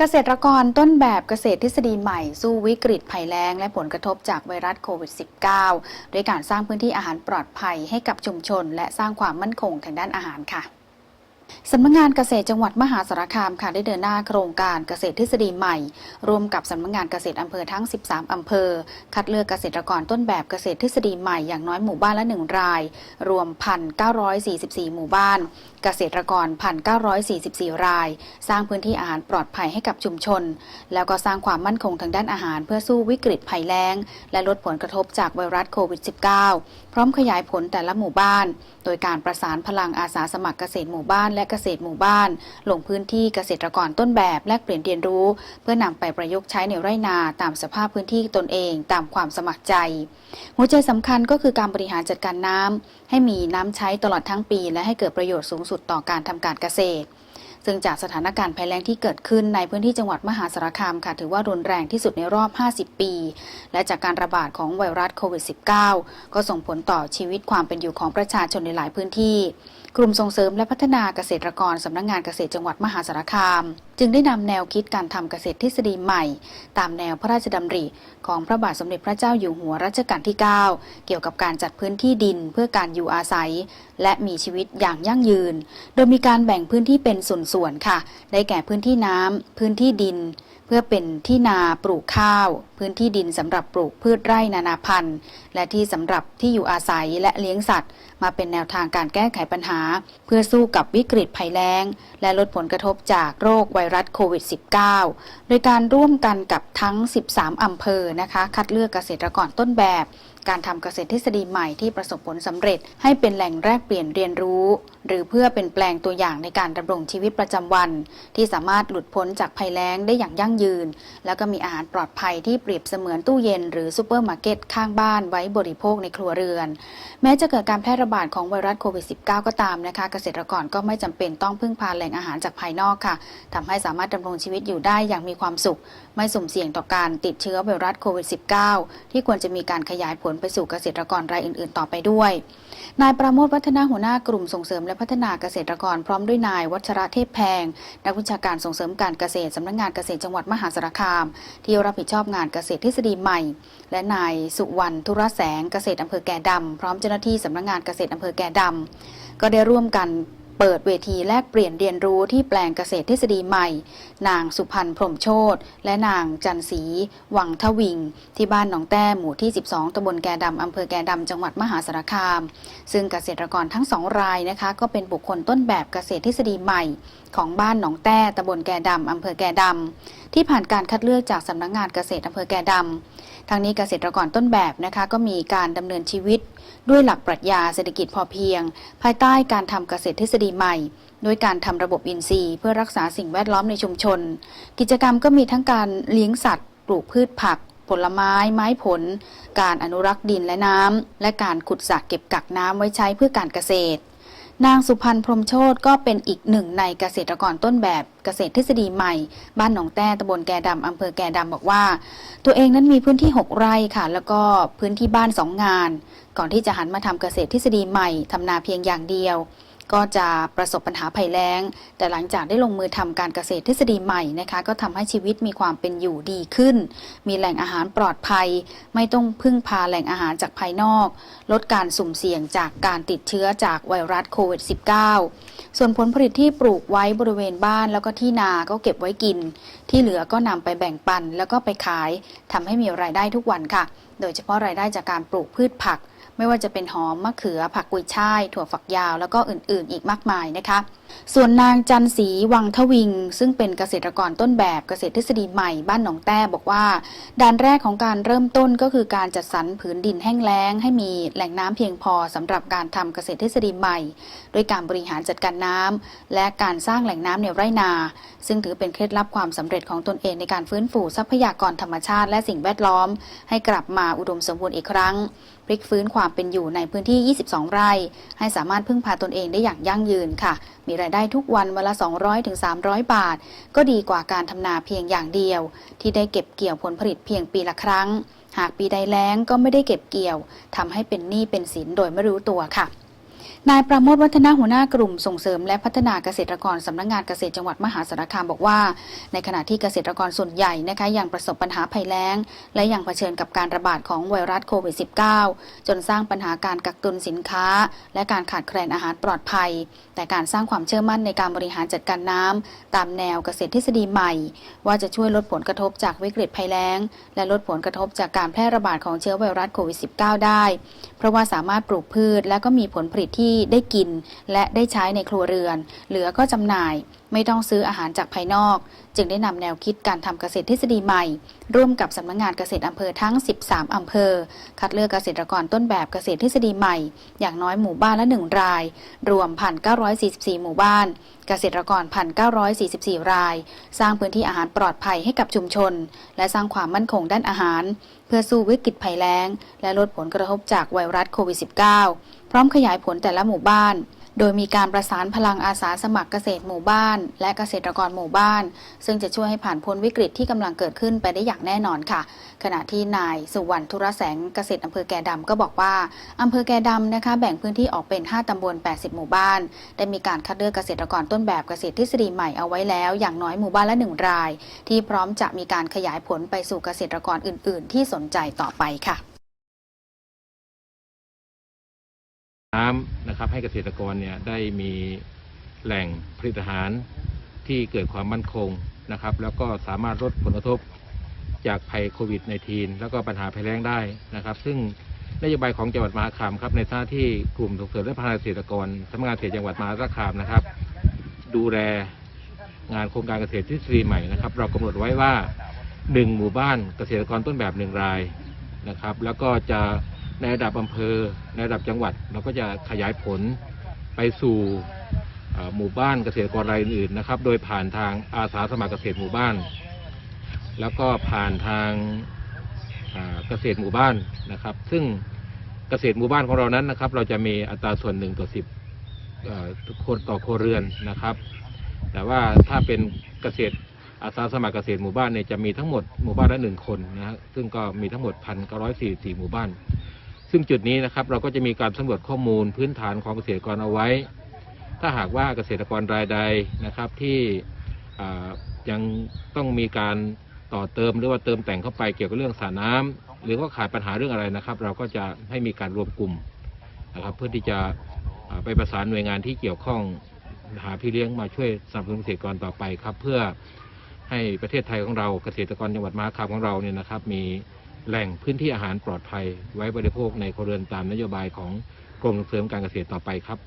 เกษตรกรต้นแบบเกษตรทฤษฎีใหม่ สู้วิกฤตภัยแล้ง และผลกระทบจากไวรัสโควิด -19 ด้วยการสร้างพื้นที่อาหารปลอดภัยให้กับชุมชน และสร้างความมั่นคงทางด้านอาหารค่ะ สำนักงานเกษตรจังหวัดมหาสารคามค่ะได้เดินหน้าโครงการเกษตรทฤษฎีใหม่ ร่วมกับสำนักงานเกษตรอำเภอทั้ง 13 อำเภอ คัดเลือกเกษตรกรต้นแบบเกษตรทฤษฎีใหม่อย่างน้อยหมู่บ้านละหนึ่งราย รวม 1,944 หมู่บ้าน เกษตรกร 1,944 ราย สร้างพื้นที่อาหารปลอดภัยให้กับชุมชน แล้วก็สร้างความมั่นคงทางด้านอาหารเพื่อสู้วิกฤตภัยแล้ง และลดผลกระทบจากไวรัสโควิด -19 พร้อมขยายผลแต่ละหมู่บ้าน โดยการประสานพลังอาสาสมัครเกษตรหมู่บ้านและเกษตรหมู่บ้าน ลงพื้นที่เกษตรกรต้นแบบแลกเปลี่ยนเรียนรู้ เพื่อนำไปประยุกต์ใช้ในไร่นาตามสภาพพื้นที่ตนเองตามความสมัครใจ หัวใจสำคัญก็คือการบริหารจัดการน้ำให้มีน้ำใช้ตลอดทั้งปี และให้เกิดประโยชน์สูงสุดต่อการทำการเกษตร ซึ่งจากสถานการณ์ภัยแล้งที่เกิดขึ้นในพื้นที่จังหวัดมหาสารคามค่ะถือว่ารุนแรงที่สุดในรอบ 50 ปี และจากการระบาดของไวรัสโควิด -19 ก็ส่งผลต่อชีวิตความเป็นอยู่ของประชาชนในหลายพื้นที่กลุ่มส่งเสริมและพัฒนาเกษตรกรสำนักงงานเกษตรจังหวัดมหาสารคาม จึงได้นำแนวคิดการทำเกษตรทฤษฎีใหม่ ตามแนวพระราชดำริ ของพระบาทสมเด็จพระเจ้าอยู่หัวรัชกาลที่ 9 เกี่ยวกับการจัดพื้นที่ดินเพื่อการอยู่อาศัย และมีชีวิตอย่างยั่งยืน โดยมีการแบ่งพื้นที่เป็นส่วน่วนค่ะ ได้แก่พื้นที่น้ำพื้นที่ดิน เพื่อเป็นที่นาปลูกข้าวพื้นที่ดินสำหรับปลูกพืชไร่นานาพันธุ์ และที่สำหรับที่อยู่อาศัยและเลี้ยงสัตว์ มาเป็นแนวทางการแก้ไขปัญหา เพื่อสู้กับวิกฤตภัยแล้ง และลดผลกระทบจากโรคไวรัสโควิด -19 โดยการร่วมกันกับทั้ง 13 อำเภอนะคะ คัดเลือกเกษตรกรต้นแบบ การทำเกษตรทฤษฎีใหม่ที่ประสบผลสำเร็จ ให้เป็นแหล่งแรกเปลี่ยนเรียนรู้ หรือเพื่อเป็นแปลงตัวอย่างในการดำรงชีวิตประจำวัน ที่สามารถหลุดพ้นจากภัยแล้งได้อย่างยั่งยืน แล้วก็มีอาหารปลอดภัยที่เปรียบเสมือนตู้เย็นหรือซูเปอร์มาร์เก็ตข้างบ้านไว้บริโภคในครัวเรือน แม้จะเกิดการแพร่ระบาดของไวรัสโควิด -19 ก็ตามนะคะ เกษตรกรก็ไม่จำเป็นต้องพึ่งพาแหล่งอาหารจากภายนอกค่ะทำให้สามารถดำรงชีวิตอยู่ได้อย่างมีความสุข ไม่สุ่มเสี่ยงต่อการติดเชื้อไวรัสโควิด -19 ที่ควรจะมีการขยายผลไปสู่เกษตรกรรายอื่น ๆ ต่อไปด้วยนายประโมทวัฒนาหัวหน้ากลุ่มส่งเสริมและพัฒนาเกษตรกรพร้อมด้วยนายวัชระเทพแพงนักวิชาการส่งเสริมการเกษตรสำนักงานเกษตรจังหวัดมหาสารคาม ที่รับผิดชอบงานเกกษตรทฤษฎีใหม่ และนายสุวรรณธุรแสงเกษตรอำเภอแก่ดำพร้อมเจ้าหน้าที่สำนักงานเกษตรอำเภอแก่ดำก็ได้ร่วมกันเปิดเวทีแลกเปลี่ยนเรียนรู้ที่แปลงเกษตรทฤษฎีใหม่ นางสุพันธ์พรมโชตและนางจันศรีวังทวิง ที่บ้านหนองแต้หมู่ที่ 12ตำบลแก่ดำอำเภอแก่ดำจังหวัดมหาสารคาม ซึ่งเกษตรกรทั้งสองรายนะคะ ก็เป็นบุคคลต้นแบบเกษตรทฤษฎีใหม่ ของบ้านหนองแต้ตำบลแก่ดำอำเภอแก่ดำที่ผ่านการคัดเลือกจากสำนักงงานเกษตรอำเภอแก่ดำทางนี้เกษตรกรต้นแบบนะคะก็มีการดำเนินชีวิต ด้วยหลักปรัชญาเศรษฐกิจพอเพียง ภายใต้การทำเกษตรทฤษฎีใหม่โดยการทำระบบอินทรีย์ เพื่อรักษาสิ่งแวดล้อมในชุมชน กิจกรรมก็มีทั้งการเลี้ยงสัตว์ ปลูกพืชผัก ผลไม้ ไม้ผล การอนุรักษ์ดินและน้ำและการขุดสระเก็บกักน้ำไว้ใช้เพื่อการเกษตร นางสุพันธ์พรมโชตก็เป็นอีกหนึ่งในเกษตรกรต้นแบบเกษตรทฤษฎีใหม่ บ้านหนองแต้ตำบลแกดำอำเภอแกดำบอกว่า ตัวเองนั้นมีพื้นที่ 6 ไร่ค่ะ แล้วก็พื้นที่บ้าน 2 งาน ก่อนที่จะหันมาทำเกษตรทฤษฎีใหม่ทำนาเพียงอย่างเดียว ก็จะประสบปัญหาภัยแล้ง แต่หลังจากได้ลงมือทำการเกษตรทฤษฎีใหม่นะคะก็ทำให้ชีวิตมีความเป็นอยู่ดีขึ้น มีแหล่งอาหารปลอดภัย ไม่ต้องพึ่งพาแหล่งอาหารจากภายนอก ลดการสุ่มเสี่ยงจากการติดเชื้อจากไวรัสโควิด -19 ส่วนผลผลิตที่ปลูกไว้บริเวณบ้านแล้วก็ที่นาก็เก็บไว้กิน ที่เหลือก็นำไปแบ่งปัน แล้วก็ไปขายทำให้มีรายได้ทุกวันค่ะ โดยเฉพาะรายได้จากการปลูกพืชผัก ไม่ว่าจะเป็นหอมมะเขือผักกุยช่ายถั่วฝักยาว แล้วก็อื่นๆ อีกมากมายนะคะ ส่วนนางจันศรีวังทวิง ซึ่งเป็นเกษตรกรต้นแบบเกษตรทฤษฎีใหม่บ้านหนองแต้บอกว่าด่านแรกของการเริ่มต้นก็คือการจัดสรรผืนดินแห้งแล้ง ให้มีแหล่งน้ำเพียงพอสำหรับการทำเกษตรทฤษฎีใหม่โดยการบริหารจัดการน้ำและการสร้างแหล่งน้ำในไร่นา ซึ่งถือเป็นเคล็ดลับความสำเร็จของตนเองในการฟื้นฟูทรัพยากรธรรมชาติ และสิ่งแวดล้อม ให้กลับมาอุดมสมบูรณ์อีกครั้งพลิกฟื้นความเป็นอยู่ในพื้นที่ 22 ไร่ ให้สามารถพึ่งพาตนเองได้อย่างยั่งยืนค่ะ มีรายได้ทุกวันวันละ200ถึง300 บาท ก็ดีกว่าการทำนาเพียงอย่างเดียว ที่ได้เก็บเกี่ยวผลผลิตเพียงปีละครั้ง หากปีใดแล้งก็ไม่ได้เก็บเกี่ยวทำให้เป็นหนี้เป็นสินโดยไม่รู้ตัวค่ะ นายประโมทวัฒนาหัวหน้ากลุ่มส่งเสริมและพัฒนาเกษตรกรสำนักงานเกษตรจังหวัดมหาสารคามบอกว่า ในขณะที่เกษตรกรส่วนใหญ่นะคะยังประสบปัญหาภัยแล้ง และยังเผชิญกับการระบาดของไวรัสโควิด -19 จนสร้างปัญหาการกักตุนสินค้า และการขาดแคลนอาหารปลอดภัย แต่การสร้างความเชื่อมั่นในการบริหารจัดการน้ำตามแนวเกษตรทฤษฎีใหม่ ว่าจะช่วยลดผลกระทบจากวิกฤตภัยแล้ง และลดผลกระทบจากการแพร่ระบาดของเชื้อไวรัสโควิด -19 ได้ เพราะว่าสามารถปลูกพืชและก็มีผลผลิตที่ได้กิน และได้ใช้ในครัวเรือน เหลือก็จำหน่าย ไม่ต้องซื้ออาหารจากภายนอก จึงได้นำแนวคิดการทำเกษตรทฤษฎีใหม่ ร่วมกับสำนักงานเกษตรอำเภอทั้ง 13อำเภอ คัดเลือกเกษตรกรต้นแบบเกษตรทฤษฎีใหม่ อย่างน้อยหมู่บ้านละ1ราย รวม 1,944 หมู่บ้าน เกษตรกร 1,944 ราย สร้างพื้นที่อาหารปลอดภัยให้กับชุมชน และสร้างความมั่นคงด้านอาหาร เพื่อสู้วิกฤตภัยแล้ง และลดผลกระทบจากไวรัสโควิด -19 พร้อมขยายผลแต่ละหมู่บ้าน โดยมีการประสานพลังอาสาสมัครเกษตรหมู่บ้าน และเกษตรกรหมู่บ้าน ซึ่งจะช่วยให้ผ่านพ้นวิกฤตที่กำลังเกิดขึ้นไปได้อย่างแน่นอนค่ะ ขณะที่นายสุวรรณธุรแสงเกษตรอำเภอแก่ดำก็บอกว่าอำเภอแก่ดำนะคะ แบ่งพื้นที่ออกเป็น 5ตำบล 80 หมู่บ้าน ได้มีการคัดเลือกเกษตรกรต้นแบบเกษตรทฤษฎีใหม่เอาไว้แล้วอย่างน้อยหมู่บ้านละ1ราย ที่พร้อมจะมีการขยายผลไปสู่เกษตรกรอื่น ๆ ที่สนใจต่อไปค่ะ น้ำนะครับให้เกษตรกรเนี่ยได้มีแหล่งผลิตอาหารที่เกิดความมั่นคงนะครับ แล้วก็สามารถลดผลกระทบจากภัยโควิด -19 แล้วก็ปัญหาภัยแล้งได้นะครับ ซึ่งนโยบายของจังหวัดมหาสาคามครับในท่าที่กลุ่มส่งเสริมและพัฒนาเกษตรกรสำนักงานเกษตรจังหวัดมหาสารคามนะครับ ดูแลงานโครงการเกษตรทฤษฎีใหม่นะครับ เรากำหนดไว้ว่าหนึ่งหมู่บ้านเกษตรกรต้นแบบหนึ่งรายนะครับ แล้วก็จะ ในระดับอำเภอ ในระดับจังหวัด เราก็จะขยายผลไปสู่หมู่บ้านเกษตรกรรายอื่นๆนะครับ โดยผ่านทางอาสาสมัครเกษตรหมู่บ้าน แล้วก็ผ่านทางเกษตรหมู่บ้านนะครับ ซึ่งเกษตรหมู่บ้านของเรานั้นนะครับ เราจะมีอัตราส่วนหนึ่งต่อสิบคนต่อครัวเรือนนะครับ แต่ว่าถ้าเป็นเกษตรอาสาสมัครเกษตรหมู่บ้านเนี่ยจะมีทั้งหมดหมู่บ้านละหนึ่งคนนะฮะซึ่งก็มีทั้งหมดพันเก้าร้อยสี่สี่หมู่บ้าน ซึ่งจุดนี้นะครับเราก็จะมีการสำรวจข้อมูลพื้นฐานของเกษตรกรเอาไว้ ถ้าหากว่าเกษตรกรรายใดนะครับที่ยังต้องมีการต่อเติมหรือว่าเติมแต่งเข้าไปเกี่ยวกับเรื่องสระน้ำหรือว่าขาดปัญหาเรื่องอะไรนะครับ เราก็จะให้มีการรวมกลุ่มนะครับ เพื่อที่จะไปประสานหน่วยงานที่เกี่ยวข้องหาพี่เลี้ยงมาช่วยสนับสนุนเกษตรกรต่อไปครับ เพื่อให้ประเทศไทยของเราเกษตรกรจังหวัดมหาคามของเราเนี่ยนะครับ มี แหล่งพื้นที่อาหารปลอดภัย ไว้บริโภคในครัวเรือนตามนโยบายของกรมส่งเสริมการเกษตรต่อไปครับ